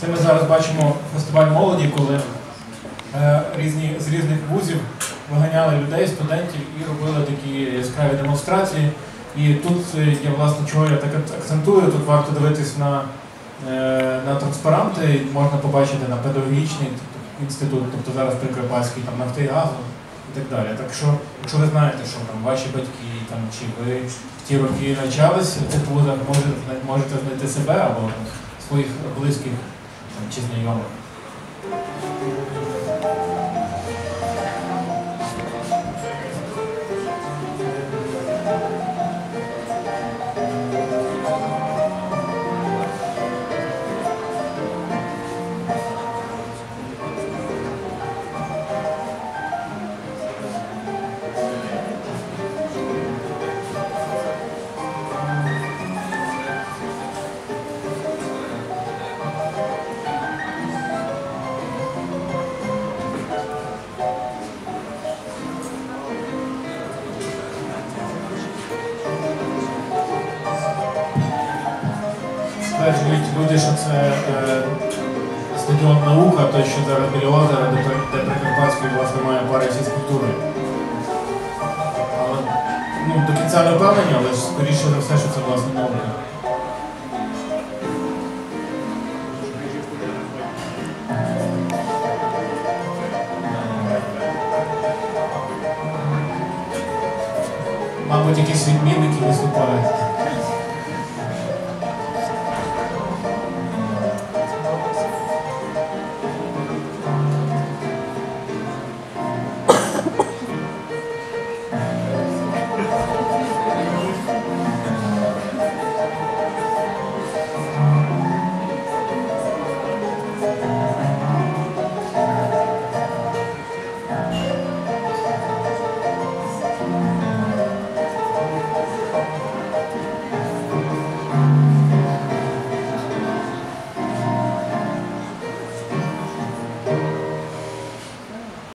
Це ми зараз бачимо фестиваль молоді, коли е, різні, з різних вузів виганяли людей, студентів і робили такі яскраві демонстрації. І тут е, я власне чого я так акцентую, тут варто дивитись на, е, на транспаранти, можна побачити на педагогічний інститут, тобто зараз Прикарпатський там нафти газу і так далі. Так що, якщо ви знаєте, що там ваші батьки там, чи ви в ті роки навчались в цих вузах, можете, можете знайти себе або своїх близьких там, чи знайомих. Стверджують люди, що це е, стадіон наука, той, що зараз біля де, де Прикарпатський власне має пари зі скульптури. Але ну, до кінця не впевнені, але скоріше за все, що це власне наука. Мабуть, якісь відмінники виступають.